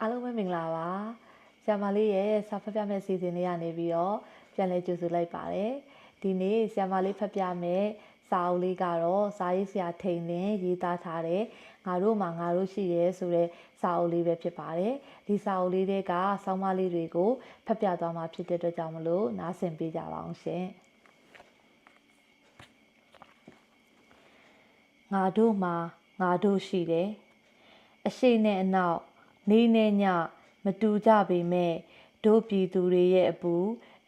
အားလုံးပဲမင်္ဂလာပါဆရာမလေးရဲ့စာဖတ်ပြမယ့်စီစဉ်လေးကနေပြီးတော့ပြန်လဲကြိုဆိုလိုက်ပါတယ်ဒီနေ့ဆရာမလေးဖတ်ပြမယ့်စာအုပ်လေးကတော့စာရေးဆရာထိန်လင်းရေးသားထားတဲ့ငါတို့မှာငါတို့ရှိရဲဆိုတဲ့စာအုပ်လေးပဲဖြစ်ပါတယ်ဒီစာအုပ်လေးတွေကဆောင်းပါးလေးတွေကိုဖတ်ပြသွားမှာဖြစ်တဲ့အတွက်ကြောင့်မလို့နားဆင်ပေးကြပါအောင်ရှင်ငါတို့မှာငါတို့ရှိတယ်အရှိနဲ့အနောက် နေနဲ့ညမတူကြပေမဲ့တို့ပြည်သူတွေရဲ့အပူ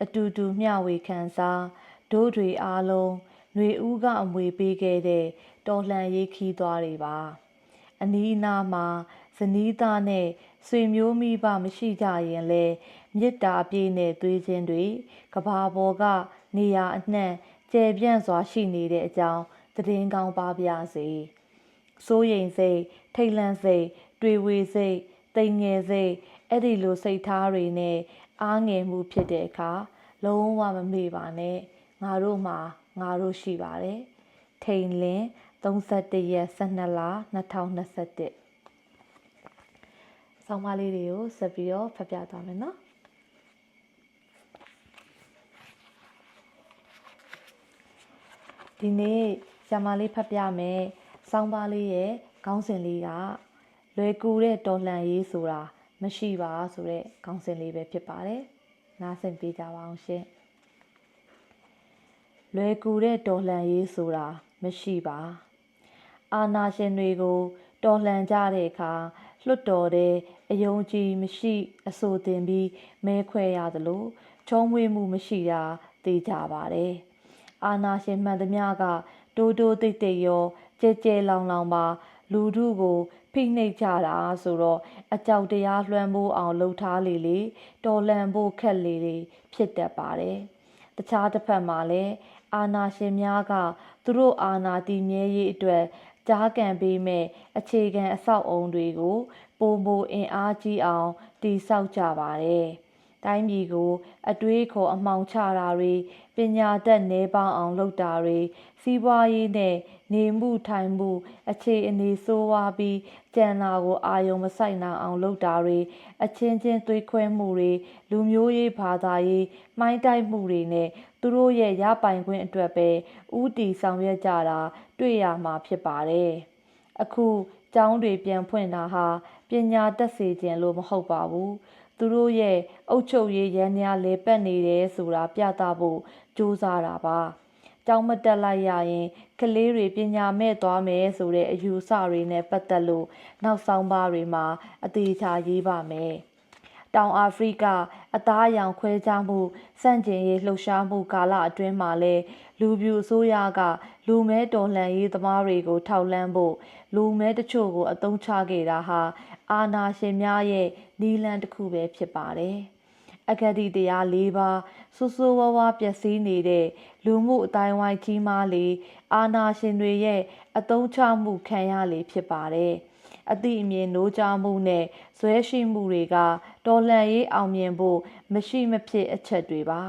အတူတူမျှဝေခံစားတို့တွေအားလုံးຫນွေဦးကအမွေပေးခဲ့တဲ့တော်လှန်ရေးခီးသွားတွေပါအနီးအနားမှာဇနီးသားနဲ့ဆွေမျိုးမိဘမရှိကြရင်လဲမေတ္တာအပြည့်နဲ့သွေးချင်းတွေကဘာပေါ်ကနေရာအနှံ့ကျယ်ပြန့်စွာရှိနေတဲ့အကြောင်းသတင်းကောင်းပါပြစေစိုးရိမ်စိတ်ထိတ်လန့်စိတ်တွေဝေစိတ် တိမ်ငယ်စိတ်အဲ့ဒီလိုစိတ်ထားတွေနဲ့အားငယ်မှုဖြစ်တဲ့အခါလုံးဝမမေ့ပါနဲ့ငါတို့မှာငါတို့ရှိပါတယ်ထိန်လင်း31ရက်12လ2021ဆောင်းပါးလေးတွေကိုဆက်ပြီးတော့ဖတ်ပြသွားမယ်နော်ဒီနေ့ဆရာမလေးဖတ်ပြမယ်ဆောင်းပါးလေးရဲ့ခေါင်းစဉ်လေးက လွယ်ကူတဲ့တော်လှန်ရေးဆိုတာမရှိပါဆိုတဲ့ခေါင်းစဉ်လေးပဲဖြစ်ပါတယ်။နားဆင်ပေးကြပါအောင်ရှင်။လွယ်ကူတဲ့တော်လှန်ရေးဆိုတာမရှိပါ။အာနာရှင်တွေကိုတော်လှန်ကြတဲ့အခါလွတ်တော်တဲ့အယုံကြည်မရှိအဆိုတင်ပြီးမဲခွဲရသလိုချုံးဝေးမှုမရှိတာသိကြပါတယ်။အာနာရှင်မှန်သမျှကတိုးတိုးတိတ်တိတ်ရောကြဲကြဲလောင်လောင်ပါ လူထုကိုဖိနှိပ်ကြတာဆိုတော့အကြောက်တရားလွှမ်းမိုးအောင်လှုပ်ထားလေလေတော်လန်ဖို့ခက်လေလေဖြစ်တတ်ပါတယ်။တခြားတစ်ဖက်မှာလည်းအာနာရှင်များကသူတို့အာနာတည်မြဲရေးအတွက်ကြားကန်ပေးမဲ့အခြေခံအဆောက်အုံတွေကိုပုံပိုအင်အားကြီးအောင်တည်ဆောက်ကြပါတယ်။ တိုင်းပြည်ကိုအတွေးခေါ်အမှောင်ချတာတွေပညာတတ်နေပေါင်းအောင်လုပ်တာတွေစီးပွားရေးနဲ့နေမှုထိုင်မှုအခြေအနေဆိုးဝါးပြီးကြံလာကိုအာယုံမဆိုင်နိုင်အောင်လုပ်တာတွေအချင်းချင်းသွေးခွဲမှုတွေလူမျိုးရေးဘာသာရေးမှိုင်းတိုက်မှုတွေနဲ့သူတို့ရဲ့ရပိုင်ခွင့်အတွက်ပဲဥတီဆောင်ရွက်ကြတာတွေ့ရမှာဖြစ်ပါတယ်။အခုကျောင်းတွေပြန်ဖွင့်တာဟာပညာတက်စေခြင်းလို့မဟုတ်ပါဘူး။ သူတို့ရဲ့အုတ်ချုပ်ရေးရန်များလေပတ်နေတယ်ဆိုတာပြသဖို့ကြိုးစားတာပါ။ကျောင်းမတက်လိုက်ရရင်ကလေးတွေပညာမဲ့သွားမယ်ဆိုတဲ့အယူဆတွေနဲ့ပတ်သက်လို့နောက်ဆောင်ပါတွေမှာအသေးချာရေးပါမယ်။တောင်အာဖရိကအသားအရောင်ခွဲခြားမှုစန့်ကျင်ရေးလှုပ်ရှားမှုကာလအတွင်းမှာလဲလူပြူအစိုးရကလူမဲတော်လှန်ရေးသမားတွေကိုထောက်လှမ်းဖို့ လူမဲတချို့ကို အသုံးချခဲ့တာဟာ အာဏာရှင်များရဲ့နီလန်တစ်ခုပဲဖြစ်ပါတယ်။အဂတိတရား၄ပါးဆူဆူဝါးဝါပျက်စီးနေတဲ့လူမှုအတိုင်းဝိုင်းကြီးမားလေအာနာရှင်တွေရဲ့အသုံးချမှုခံရလေဖြစ်ပါတယ်အသည့်အမြင်နိုးကြားမှုနဲ့ဇွဲရှိမှုတွေကတော်လှန်ရေးအောင်မြင်ဖို့မရှိမဖြစ်အချက်တွေပါ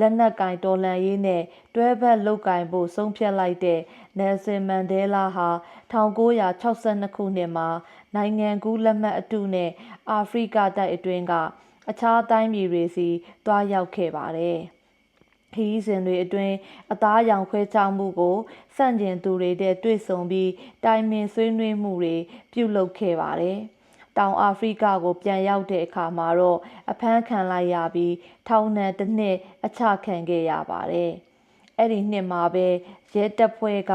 လက်နက်ကင်တော်လှန်ရေးနဲ့တွဲဘက်လုတ်ကင်ဖို့ဆုံးဖြတ်လိုက်တဲ့နယ်ဆင်မန်ဒဲလာဟာ1962ခုနှစ်မှာနိုင်ငံကူးလက်မှတ်အတုနဲ့အာဖရိကတိုက်အတွင်းကအခြားတိုင်းပြည်တွေစီတွားရောက်ခဲ့ပါတယ်။ခီးစဉ်တွေအတွင်းအသားရောင်ခွဲခြားမှုကိုစန့်ကျင်သူတွေတဲ့တွေ့ဆုံပြီးတိုင်ပင်ဆွေးနွေးမှုတွေပြုလုပ်ခဲ့ပါတယ်။ တောင်အာဖရိကကိုပြန်ရောက်တဲ့အခါမှာတော့အဖမ်းခံလိုက်ရပြီးထောင်ဒဏ်တစ်နှစ်အချခံခဲ့ရပါတယ်။အဲ့ဒီနှစ်မှာပဲရဲတပ်ဖွဲ့က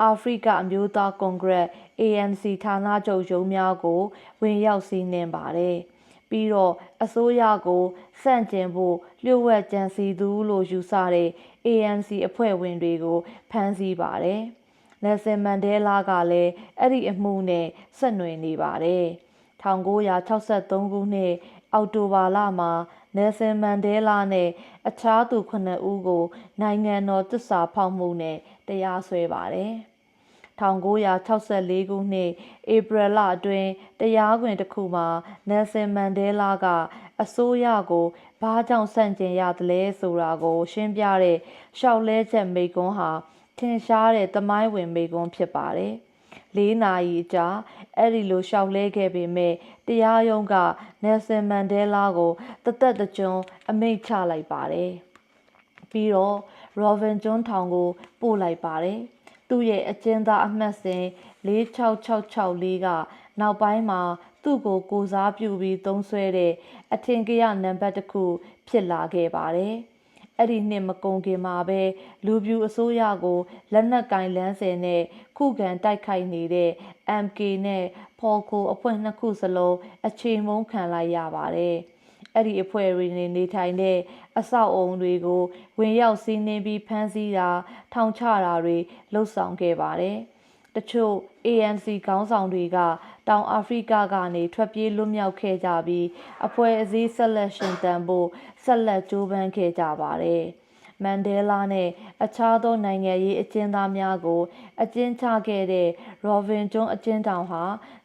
အာဖရိကအမျိုးသားကွန်ဂရက် ANC ဌာနချုပ်ရုံးများကို ဝင်ရောက်စီးနင်းပါတယ်။ပြီးတော့အစိုးရကိုစန့်ကျင်ဖို့လျှို့ဝှက်ကြံစီသူလို့ယူဆတဲ့ ANC အဖွဲ့ဝင်တွေကိုဖမ်းဆီးပါတယ်။နယ်ဆင်မန်ဒဲလာကလည်းအဲ့ဒီအမှုနဲ့ဆက်နွယ်နေပါတယ်။ 1963ခုနှစ်အောက်တိုဘာလမှာနယ်ဆင်မန်ဒဲလာနဲ့အခြားသူ9ဦးကို နိုင်ငံတော်တစ္ဆာဖောက်မှုနဲ့တရားစွဲပါတယ်။1964ခုနှစ်ဧပြီလအတွင်းတရားခွင်တစ်ခုမှာနယ်ဆင်မန်ဒဲလာကအစိုးရကိုဘာကြောင့်ဆန့်ကျင်ရသလဲဆိုတာကို ရှင်းပြတဲ့ရှောက်လဲချက်မိကွန်းဟာထင်ရှားတဲ့သမိုင်းဝင်မိကွန်းဖြစ်ပါတယ် ၄နာရီကြာအဲ့ဒီလိုရှောက်လဲခဲ့ပေမဲ့တရားရုံးကနယ်ဆင်မန်ဒဲလာကိုတသက်တကြွအမိန့်ချလိုက်ပါတယ်။ပြီးတော့ရောဗင်ကျွန်းထောင်ကိုပို့လိုက်ပါတယ်။သူ့ရဲ့အကျဉ်းသားအမှတ်စဉ်46664ကနောက်ပိုင်းမှာသူ့ကိုကိုစားပြုပြီးသုံးဆွဲတဲ့အထင်ကရနံပါတ်တစ်ခုဖြစ်လာခဲ့ပါတယ်။ အဲ့ဒီနှစ်မကုန်ခင်မှာပဲလူပြူအစိုးရကိုလက်နက်ကင်လန်းစင်နဲ့ခုခံတိုက်ခိုက်နေတဲ့ MK နဲ့ဖော်ကိုအဖွဲ့နှစ်ခုစလုံးအချိန်မုန်းခံလိုက်ရပါတယ်။အဲ့ဒီအဖွဲ့တွေနေနေထိုင်တဲ့အဆောက်အုံတွေကိုဝင်ရောက်စီးနင်းပြီးဖမ်းဆီးတာထောင်ချတာတွေလှုပ်ဆောင်ခဲ့ပါတယ်။ တချို့ ANC ခေါင်းဆောင်တွေက တောင်အာဖရိကကနေထွက်ပြေးလွတ်မြောက်ခဲ့ကြပြီးအဖွဲ့အစည်းဆက်လက်ရှင်သန်ဖို့ဆက်လက်ကြိုးပမ်းခဲ့ကြပါတယ်။မန်ဒဲလာနဲ့အခြားသောနိုင်ငံရေးအကျဉ်းသားများကို အကျဉ်းချခဲ့တဲ့ရောဗင်ကျွန်းအကျဉ်းထောင်ဟာ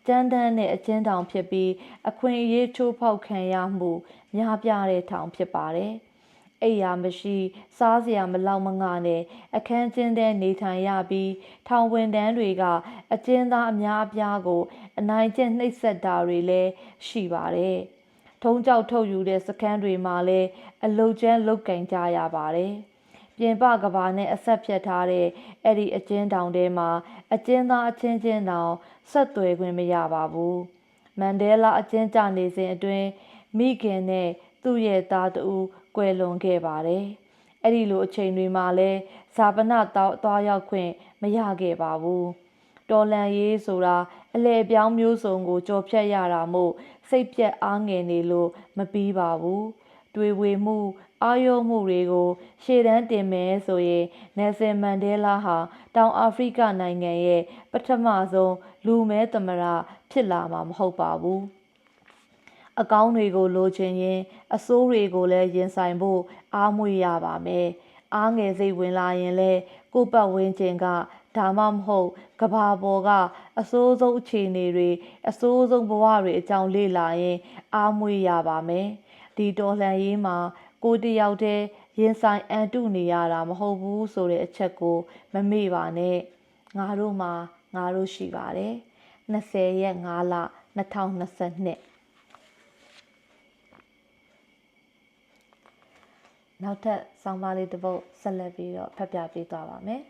ကျန်းတန်းတဲ့အကျဉ်းထောင်ဖြစ်ပြီးအခွင့်အရေးချိုးဖောက်ခံရမှုများပြားတဲ့ထောင်ဖြစ်ပါတယ်။ အိယာမရှိ စားစရာမလောက်မငါနဲ့အခန်းကျင်းတဲ့နေထိုင်ရပြီးထောင်ဝင်တန်းတွေကအကျဉ်းသားအများအပြားကို အနိုင်ကျင့်နှိပ်စက်တာတွေလည်းရှိပါတယ်။ထုံးကြောက်ထုတ်ယူတဲ့စခန်းတွေမှာလည်းအလုတ်ကျန်းလုတ်ကင်ကြရပါတယ်။ပြင်ပကဘာနဲ့အဆက်ဖြတ်ထားတဲ့အဲ့ဒီအကျဉ်းတောင်ထဲမှာအကျဉ်းသားအချင်းချင်းတောင်ဆက်သွယ်ခွင့်မရပါဘူး။မန်ဒဲလာအကျဉ်းချနေစဉ်အတွင်းမိခင်နဲ့သူ့ရဲ့သားတူ ကွယ်လွန်ခဲ့ပါတယ်။အဲ့ဒီလိုအချိန်တွေမှာလဲဇာပနတော့သွားရောက်ခွင့်မရခဲ့ပါဘူး။တော်လန်ရေးဆိုတာအလဲပြောင်းမျိုးစုံကိုကြော်ဖြတ်ရတာမို့စိတ်ပြက်အားငယ်နေလို့မပြီးပါဘူး။တွေးဝေမှုအာရုံမှုတွေကိုရှေ့တန်းတင်မယ်ဆိုရင်နယ်ဆင်မန်ဒဲလာဟာတောင်အာဖရိကနိုင်ငံရဲ့ပထမဆုံးလူမဲသမရဖြစ်လာမှာမဟုတ်ပါဘူး။ အကောင်းတွေကိုလိုချင်ရင် အဆိုးတွေကိုလည်းရင်ဆိုင်ဖို့အားမွေရပါမယ်။အားငယ်စိတ်ဝင်လာရင်လည်းကိုယ့်ပတ်ဝန်းကျင်ကဒါမှမဟုတ်ကဘာပေါ်ကအဆိုးဆုံးအခြေအနေတွေအဆိုးဆုံးဘဝတွေအကြောင်းလေ့လာရင် အားမွေရပါမယ်။ဒီတော်လှန်ရေးမှာကိုတယောက်တည်းရင်ဆိုင်အန်တုနေရတာမဟုတ်ဘူးဆိုတဲ့အချက်ကိုမမေ့ပါနဲ့။ငါတို့မှာငါတို့ရှိပါတယ်။20ရက်5လ2022 နောက်ထပ်ဆောင်းပါးလေးတစ်ပုဒ်ဆက်လက်ပြီးတော့ဖတ်ပြပေးသွားပါမယ်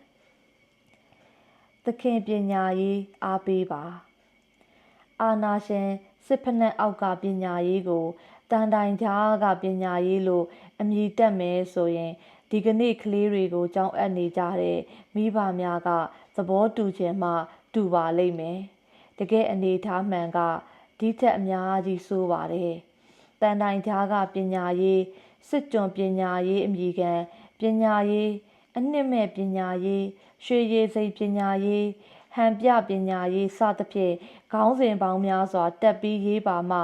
။သခင်ပညာရေးအားပေးပါအာနာရှင်စစ်ဖက်နှက်အောက်ကပညာရေးကိုတန်တိုင်ကြားကပညာရေးလို့အမည်တက်မယ်ဆိုရင်ဒီကနေ့ကလေးတွေကိုကြောင်းအပ်နေကြတဲ့မိဘများကသဘောတူခြင်းမှတူပါလိမ့်မယ်။တကယ်အနေထားမှန်ကဒီထက်အများကြီးဆိုးပါတယ်။တန်တိုင်ကြားကပညာရေး စစ်ကြုံပညာရေးအမိခံပညာရေးအနှစ်မဲ့ပညာရေးရွှေရည်စိတ်ပညာရေးဟန်ပြပညာရေးစသဖြင့်ခေါင်းစဉ်ပေါင်းများစွာတက်ပြီးရေးပါမှ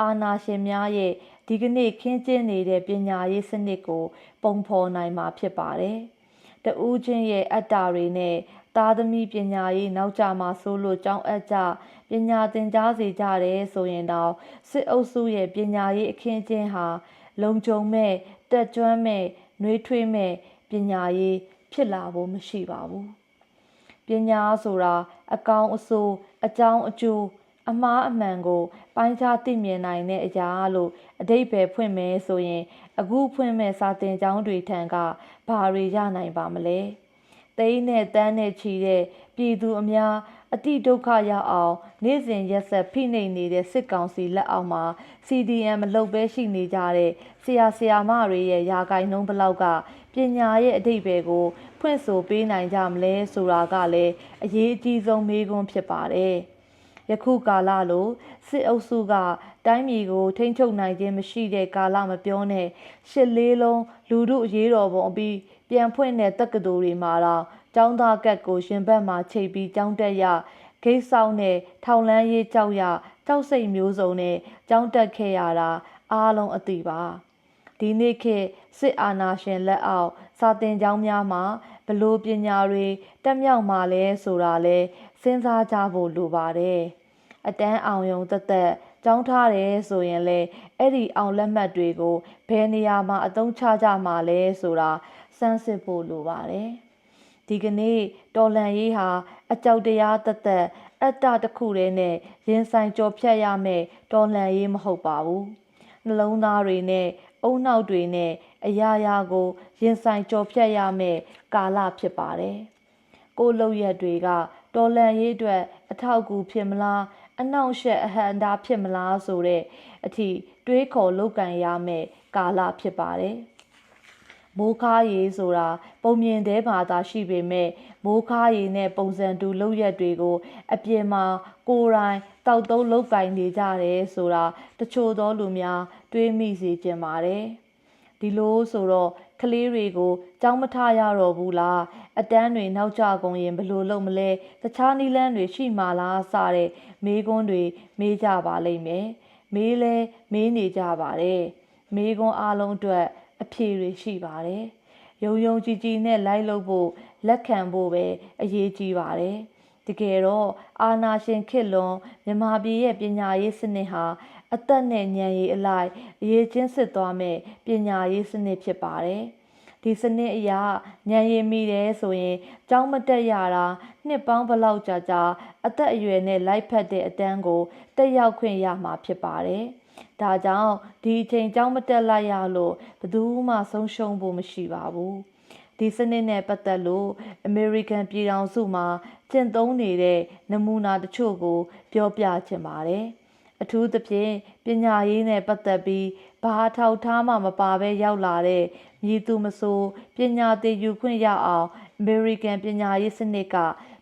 အာနာရှင်များရဲ့ဒီကနေ့ခင်းကျင်းနေတဲ့ပညာရေးစနစ်ကို ပုံဖော်နိုင်မှာဖြစ်ပါတယ်။တဦးချင်းရဲ့အတ္တတွေနဲ့သားသမီးပညာရေးနောက်ကြမှာဆိုလို့ကြောင်းအပ်ကြပညာသင်ကြားစေကြတယ်ဆိုရင်တော့စစ်အုပ်စုရဲ့ပညာရေးအခင်းကျင်းဟာ လုံခြုံမဲ့တက်ကြွမဲ့နှွေးထွေးမဲ့ပညာရေးဖြစ်လာဖို့မရှိပါဘူးပညာဆိုတာအကောင်အဆိုးအကြောင်းအကျိုးအမှားအမှန်ကို ပိုင်းခြားသိမြင်နိုင်တဲ့အရာလို့အတိတ်ပဲဖွင့်မယ်ဆိုရင် အခုဖွင့်မဲ့စာသင်ကျောင်းတွေထံကဘာတွေရနိုင်ပါမလဲသိန်းနဲ့တန်းနဲ့ချီတဲ့ပြည်သူအများ အတိဒုက္ခရောက်အောင်နေ့စဉ်ရက်ဆက်ဖိနှိပ်နေတဲ့စစ်ကောင်စီလက်အောက်မှာ CDM မလုပ်ဘဲရှိနေကြတဲ့ဆရာဆရာမတွေရဲ့ယာကိုင်နှုံးဘလောက်ကပညာရဲ့အတိတ်ပဲကိုဖွင့်ဆိုပေးနိုင်ကြမလဲဆိုတာကလည်းအရေးအကြီးဆုံးမေးခွန်းဖြစ်ပါတယ်။ယခုကာလလိုစစ်အုပ်စုကတိုင်းပြည်ကိုထိန်းချုပ်နိုင်ခြင်းမရှိတဲ့ကာလမပြောနဲ့ရှစ်လေးလုံးလူမှုအရေးတော်ပုံအပြီးပြန်ဖွင့်တဲ့တက္ကသိုလ်တွေမှာတော့ ကျောင်းသားကတ်ကိုရှင်ဘက်မှာချိတ်ပြီးကျောင်းတက်ရဂိတ်ဆောင်နဲ့ထောင်လန်းရေးကြောက်ရကြောက်စိတ်မျိုးစုံနဲ့ကျောင်းတက်ခဲ့ရတာအားလုံးအသိပါဒီနေ့ခေတ်စစ်အာဏာရှင်လက်အောက်စာသင်ကျောင်းများမှာဘလို့ပညာတွေတက်မြောက်မှာလဲဆိုတာလဲစဉ်းစားကြဖို့လိုပါတယ်အတန်းအောင်ယုံသက်သက်ကြောင်းထားတယ်ဆိုရင်လေအဲ့ဒီအောင်လက်မှတ်တွေကိုဘယ်နေရာမှာအသုံးချကြမှာလဲဆိုတာစမ်းစစ်ဖို့လိုပါတယ်။ ဒဒီကနေ့တော်လန်ရေးဟာအကြောက်တရားတသက်အတ္တတစ်ခုတည်းနဲ့ရင်ဆိုင်ကြော်ဖြတ်ရမယ်တော်လန်ရေးမဟုတ်ပါဘူးနှလုံးသားတွေနဲ့အုံနောက်တွေနဲ့အရာရာကို ရင်ဆိုင်ကြော်ဖြတ်ရမယ်ကာလဖြစ်ပါတယ်ကိုယ်လုံရက်တွေကတော်လန်ရေးအတွက်အထောက်အကူဖြစ်မလားအနှောင့်အယှက်အဟန့်အတားဖြစ်မလားဆိုတဲ့အထိတွေးခေါ်လုပ်ကင်ရမယ်ကာလဖြစ်ပါတယ် မိုးခါရီဆိုတာပုံမြင်တဲ့ဘာသာရှိပေမဲ့မိုးခါရီနဲ့ပုံစံတူလောက်ရက်တွေကို အပြင်မှာကိုယ်တိုင်တောက်သုံးလောက်ကင်နေကြတယ်ဆိုတာတချို့သောလူများတွေးမိစေချင်ပါတယ်ဒီလိုဆိုတော့ကလေးတွေကိုကြောင်းမထရတော့ဘူးလားအတန်းတွေနောက်ကျကုန်ရင်ဘယ်လိုလုပ်မလဲတခြားနီလန်းတွေရှိမှလားစတဲ့မေးခွန်းတွေမေးကြပါလိမ့်မယ်မေးလဲမေးနေကြပါတယ်မေးခွန်းအလုံးအတွက် အဖြေတွေရှိပါတယ်။ယုံယုံကြည်ကြည်နဲ့လိုက်လုပ်ဖို့လက်ခံဖို့ပဲအရေးကြီးပါတယ်။တကယ်တော့အာနာရှင်ခေတ်လွန်မြန်မာပြည်ရဲ့ပညာရေးစနစ်ဟာအသက်နဲ့ဉာဏ်ရည်အလိုက်အရေးချင်းစစ်သွားမဲ့ပညာရေးစနစ်ဖြစ်ပါတယ်။ဒီစနစ်အရဉာဏ်ရည်မိတယ်ဆိုရင်ကြောင်းမတက်ရတာနှစ်ပေါင်းဘလောက်ကြာကြာအသက်အရွယ်နဲ့လိုက်ဖက်တဲ့အတန်းကိုတက်ရောက်ခွင့်ရမှာဖြစ်ပါတယ်။ ဒါကြောင့်ဒီအချိန်ကြောင်းမတက်လိုက်ရလို့ဘယ်သူမှဆုံးရှုံးဖို့မရှိပါဘူးဒီစနစ်နဲ့ပတ်သက်လို့ American ပြည်ထောင်စုမှာကျင့်သုံးနေတဲ့နမူနာတချို့ကို ပြောပြချင်ပါတယ်အထူးသဖြင့်ပညာရေးနဲ့ပတ်သက်ပြီးဘာထောက်ထားမှမပါဘဲရောက်လာတဲ့မြည်သူမဆိုပညာသင်ယူခွင့်ရအောင် American ပညာရေးစနစ်က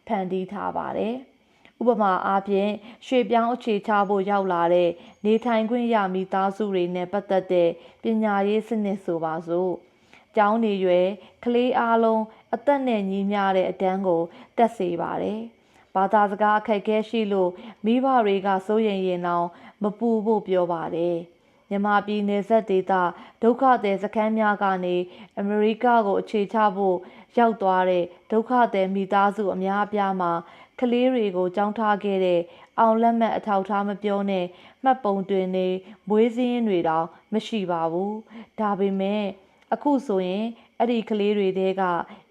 ဖန်တီးထားပါတယ်။ ဥပမာအားဖြင့်ရွှေပြောင်းအခြေချဖို့ရောက်လာတဲ့နေထိုင်ခွင့်ရမိသားစုတွေနဲ့ပတ်သက်တဲ့ပညာရေးစနစ်ဆိုပါစို့ကျောင်းနေရွယ်ကလေးအားလုံးအသက်နဲ့ညီမျှတဲ့အတန်းကိုတက်စေပါတယ်။ဘာသာစကားအခက်အခဲရှိလို့မိဘတွေကစိုးရိမ်ရင်တော့မပူဖို့ပြောပါတယ်။မြန်မာပြည်နယ်စပ်ဒေသဒုက္ခသည်စခန်းများကနေအမေရိကကိုအခြေချဖို့ရောက်သွားတဲ့ဒုက္ခသည်မိသားစုအများအပြားမှာ ကလေးတွေကိုကြောင်းထားခဲ့တဲ့အောင်လက်မှတ်အထောက်ထားမပြောနဲ့မှတ်ပုံတွင်နေမွေးစင်းတွေတောင်မရှိပါဘူးဒါပေမဲ့အခုဆိုရင်အဲ့ဒီကလေးတွေတဲက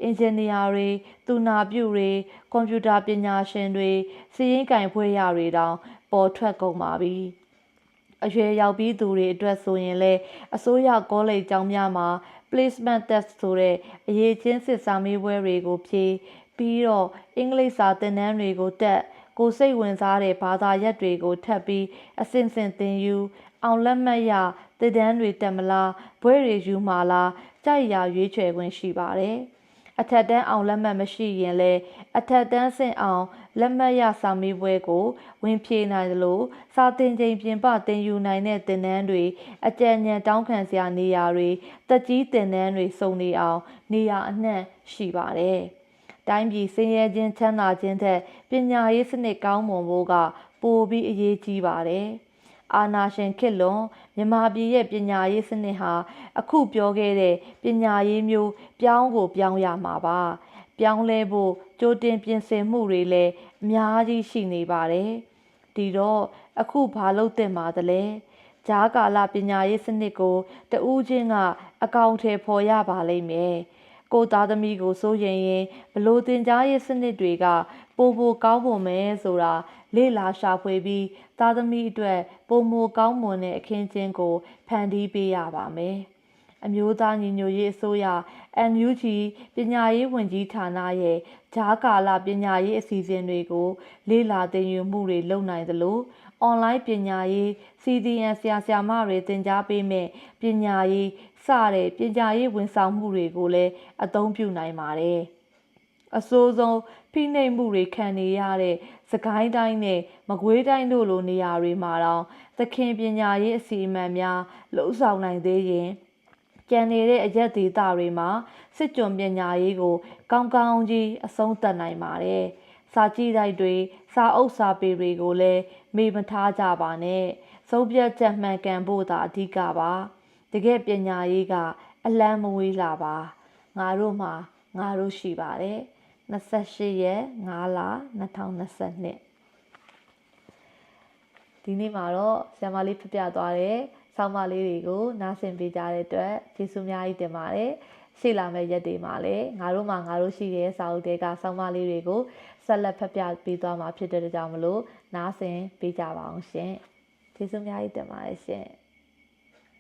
အင်ဂျင်နီယာတွေသူနာပြုတွေကွန်ပျူတာပညာရှင်တွေစီးရင်ကင်ဖွဲ့ရတွေတောင်ပေါ်ထွက်ကုန်ပါပြီအရွယ်ရောက်ပြီးသူတွေအတွက်ဆိုရင်လည်းအစိုးရကောလိပ်ကျောင်းများမှာ placement test ဆိုတဲ့အရေးချင်းစစ်စာမေးပွဲတွေကိုဖြေ ပြီးတော့အင်္ဂလိပ်စာသင်တန်းတွေကိုတက်ကိုစိတ်ဝင်စားတဲ့ဘာသာရပ်တွေကိုထပ်ပြီးအစင်စင်သင်ယူ အောင်လက်မှတ်ရသင်တန်းတွေတက်မလားဘွဲတွေယူမှာလားကြိုက်ရာရွေးချယ်ခွင့်ရှိပါတယ်အထက်တန်းအောင်လက်မှတ်မရှိရင်လည်းအထက်တန်းဆင့်အောင်လက်မှတ်ရစာမေးပွဲကို ဝင်ဖြေနိုင်သလိုစာသင်ချိန်ပြင်ပသင်ယူနိုင်တဲ့သင်တန်းတွေအကြံဉာဏ်တောင်းခံစရာနေရာတွေတက်ကြီးသင်တန်းတွေစုံနေအောင် နေရာအနှံ့ရှိပါတယ်။ တိုင်းပြည်ဆင်းရဲခြင်းချမ်းသာခြင်းထက်ပညာရေးစနစ်ကောင်းမွန်ဖို့ကပိုပြီးအရေးကြီးပါတယ်။အာနာရှင်ခေတ်လွန်မြန်မာပြည်ရဲ့ပညာရေးစနစ်ဟာအခုပြောခဲ့တဲ့ပညာရေးမျိုးပြောင်းကိုပြောင်းရမှာပါ။ပြောင်းလဲဖို့ကြိုတင်ပြင်ဆင်မှုတွေလည်းအများကြီးရှိနေပါတယ်။ဒီတော့အခုဘာလုပ်သင့်ပါသလဲ။ဂျားကာလပညာရေးစနစ်ကိုတဦးချင်းကအကောင့်ထဲပေါ်ရပါလိမ့်မယ်။ ကိုသားသမီးကိုစိုးရင်ရင်ဘလို့တင် जा ရဲ့စနစ်တွေက ပိုမိုကောင်းမွန်မယ်ဆိုတာလေ့လာရှာဖွေပြီးသားသမီးအတွက်ပိုမိုကောင်းမွန်တဲ့အခင်းကျင်းကို ဖန်တီးပေးရပါမယ်။အမျိုးသားညီညွတ်ရေးအစိုးရ NUG ပညာရေးဝန်ကြီးဌာနရဲ့ဂျားကာလပညာရေးအစီအစဉ်တွေကို လေ့လာသင်ယူမှုတွေလုပ်နိုင်သလိုအွန်လိုင်းပညာရေး CDN ဆရာဆရာမတွေသင်ကြားပေးမဲ့ပညာရေး စတဲ့ပညာရေးဝန်ဆောင်မှုတွေကိုလည်းအသုံးပြုနိုင်ပါတယ်။အစိုးဆုံးဖိနှိပ်မှုတွေခံနေရတဲ့စကိုင်းတိုင်းနဲ့မကွေးတိုင်းတို့လိုနေရာတွေမှာတော့သခင်ပညာရေးအစီအမံများလှုပ်ဆောင်နိုင်သေးရင်ကျန်နေတဲ့အရက်ဒေသတွေမှာစစ်ကြုံပညာရေးကို ကောင်းကောင်းကြီးအဆုံးသတ်နိုင်ပါတယ်။စာကြည့်တိုက်တွေစာအုပ်စာပေတွေကိုလည်းမေ့မထားကြပါနဲ့။စုပ်ပြတ်ချက်မှန်ကန်ဖို့သာအဓိကပါ။ တကယ်ပညာရေးကအလန်းမဝေးလာပါငါတို့မှာငါတို့ရှိပါတယ်28ရက်5လ2022ဒီနေ့မှာတော့ဆရာမလေးပြပြသွားတဲ့ဆောင်းပါးလေးတွေကိုနားဆင်ပေးကြတဲ့အတွက်ကျေးဇူးအများကြီးတင်ပါတယ်ရှိလာမယ့်ရက်တွေမှာလည်းငါတို့မှငါတို့ရှိတဲ့စာအုပ်တွေကဆောင်းပါးလေးတွေကိုဆက်လက်ဖတ်ပြပေးသွားမှာဖြစ်တဲ့ကြောင့်မလို့နားဆင်ပေးကြပါအောင်ရှင်ကျေးဇူးအများကြီးတင်ပါတယ်ရှင်